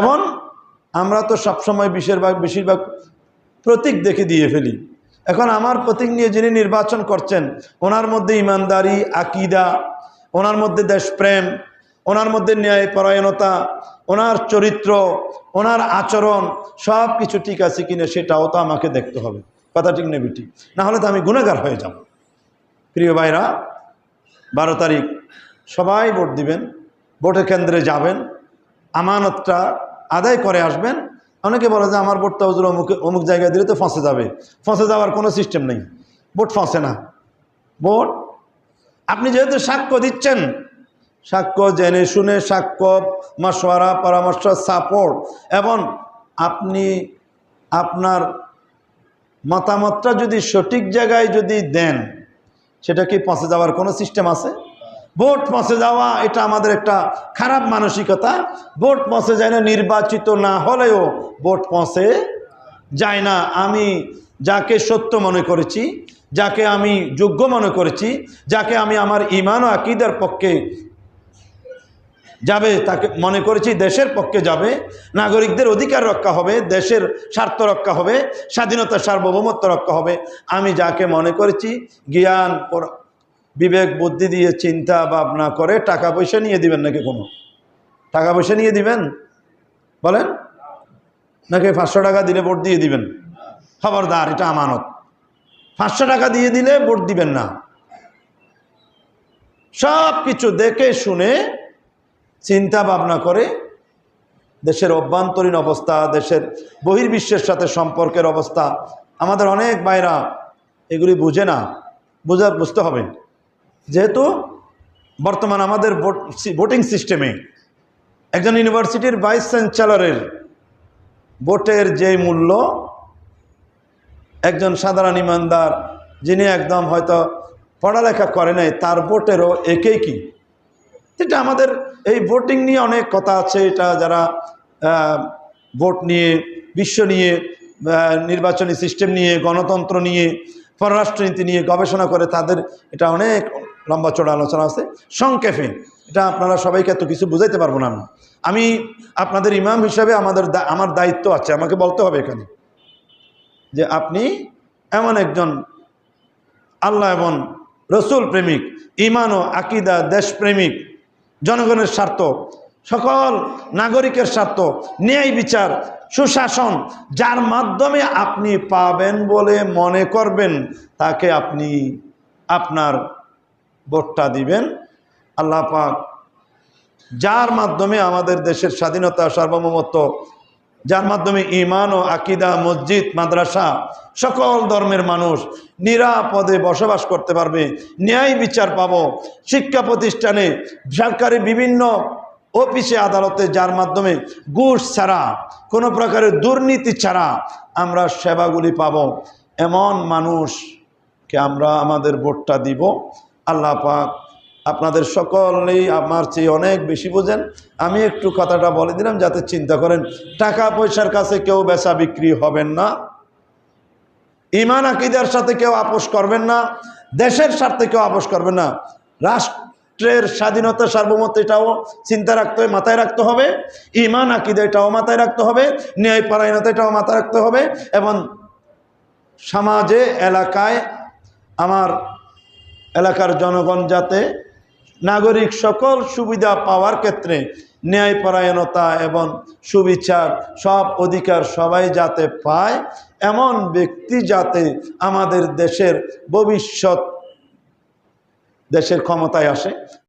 এবং আমরা তো সবসময় বেশিরভাগ বেশিরভাগ প্রতীক দেখে দিয়ে ফেলি। এখন আমার প্রতীক নিয়ে যিনি নির্বাচন করছেন, ওনার মধ্যে ইমানদারি, আকিদা, ওনার মধ্যে দেশপ্রেম, ওনার মধ্যে ন্যায় পরায়ণতা ওনার চরিত্র, ওনার আচরণ সব কিছু ঠিক আছে কিনা সেটাও তো আমাকে দেখতে হবে। কথা ঠিক নেবে ঠিক না হলে তো আমি গুণাগার হয়ে যাব। প্রিয় ভাইরা, বারো তারিখ, সবাই ভোট দিবেন, ভোটের কেন্দ্রে যাবেন, আমানতটা আদায় করে আসবেন, অনেকে বলে যে আমার ভোটটা হুজুর অমুক অমুক জায়গায় দিলে তো ফসে যাবে। ফসে যাওয়ার কোনো সিস্টেম নেই। ভোট ফসে না। ভোট? আপনি যেহেতু সাক্ষ্য দিচ্ছেন, সাক্ষ্য জেনে শুনে সাক্ষ্য মশওয়ারা পরামর্শ সাপোর্ট এবং আপনি আপনার মতামতটা যদি সঠিক জায়গায় যদি দেন, সেটা কি পচে যাওয়ার কোনো সিস্টেম আছে? ভোট পচে যাওয়া, এটা আমাদের একটা খারাপ মানসিকতা। ভোট পচে যায় না, নির্বাচিত না হলেও ভোট পচে যায় না। আমি যাকে সত্য মনে করেছি, যাকে আমি যোগ্য মনে করেছি, যাকে আমি আমার ইমান ও আকিদার পক্ষে যাবে, তাকে মনে করেছি দেশের পক্ষে যাবে। নাগরিকদের অধিকার রক্ষা হবে, দেশের স্বার্থ রক্ষা হবে, স্বাধীনতা, সার্বভৌমত্ব রক্ষা হবে। আমি যাকে মনে করেছি, জ্ঞান বিবেক, বুদ্ধি দিয়ে চিন্তা, ভাবনা করে টাকা পয়সা নিয়ে দিবেন নাকি কোনো? টাকা পয়সা নিয়ে দিবেন? বলেন। নাকি পাঁচশো টাকা দিলে ভোট দিয়ে দিবেন? খবরদার, এটা আমানত। পাঁচশো টাকা দিয়ে দিলে ভোট দিবেন না। সব কিছু দেখে শুনে চিন্তা ভাবনা করে দেশের অভ্যন্তরীণ অবস্থা, দেশের বহির্বিশ্বের সাথে সম্পর্কের অবস্থা। আমাদের অনেক বাইরা এগুলি বুঝে না, বোঝা বুঝতে হবে। যেহেতু বর্তমান আমাদের ভোট সিস্টেমে একজন ইউনিভার্সিটির ভাইস চ্যান্সেলরের ভোটের যে মূল্য, একজন সাধারণ ইমানদার যিনি একদম হয়তো পড়ালেখা করে নাই, তার ভোটেরও একেই কি? এটা আমাদের এই ভোটিং নিয়ে অনেক কথা আছে, এটা যারা ভোট নিয়ে, বিশ্ব নিয়ে নির্বাচনী সিস্টেম নিয়ে, গণতন্ত্র নিয়ে, পররাষ্ট্রনীতি নিয়ে গবেষণা করে, তাদের এটা অনেক লম্বা চড়া আলোচনা আছে। সংক্ষেপে, এটা আপনারা সবাইকে এত কিছু বুঝাইতে পারব না আমি। আমি আপনাদের ইমাম হিসাবে আমাদের আমার দায়িত্ব আছে, আমাকে বলতে হবে এখানে। যে আপনি এমন একজন আল্লাহ এবং রসুল প্রেমিক ইমান ও আকিদা দেশপ্রেমিক, জনগণের স্বার্থ, সকল নাগরিকের স্বার্থ, ন্যায় বিচার, সুশাসন, যার মাধ্যমে আপনি পাবেন বলে মনে করবেন, তাকে আপনি আপনার ভোটটা দিবেন। আল্লাহ পাক যার মাধ্যমে আমাদের দেশের স্বাধীনতা, সার্বভৌমত্ব, যার মাধ্যমে ইমান ও আকিদা, মসজিদ, মাদ্রাসা, সকল ধর্মের মানুষ নিরাপদে বসবাস করতে পারবে, ন্যায় বিচার পাব। শিক্ষা প্রতিষ্ঠানে সরকারি বিভিন্ন অফিসে আদালতে যার মাধ্যমে ঘুষ ছাড়া, কোনো প্রকারের দুর্নীতি ছাড়া আমরা সেবাগুলি পাব। এমন মানুষকে আমরা আমাদের ভোটটা দিব। আল্লাহ পাক আপনাদের সকলেই আমার চেয়ে অনেক বেশি বোঝেন। আমি একটু কথাটা বলে দিলাম, যাতে চিন্তা করেন, টাকা পয়সার কাছে কেউ বেচা বিক্রি হবেন না। ইমান, আকিদার সাথে কেউ আপোষ করবেন না। দেশের স্বার্থে কেউ আপোষ করবেন না। রাষ্ট্রের স্বাধীনতা সার্বভৌমত্ব এটাও চিন্তা রাখতে হবে, মাথায় রাখতে হবে। ইমান, আকিদা এটাও মাথায় রাখতে হবে। ন্যায় পরায়ণতা এটাও মাথায় রাখতে হবে। এবং সমাজে, এলাকায় আমার এলাকার জনগণ যাতে নাগরিক সকল সুবিধা পাওয়ার ক্ষেত্রে ন্যায়পরায়ণতা এবং সুবিচার সব অধিকার সবাই যাতে পায়, এমন ব্যক্তি যাতে আমাদের দেশের ভবিষ্যৎ দেশের ক্ষমতায় আসে।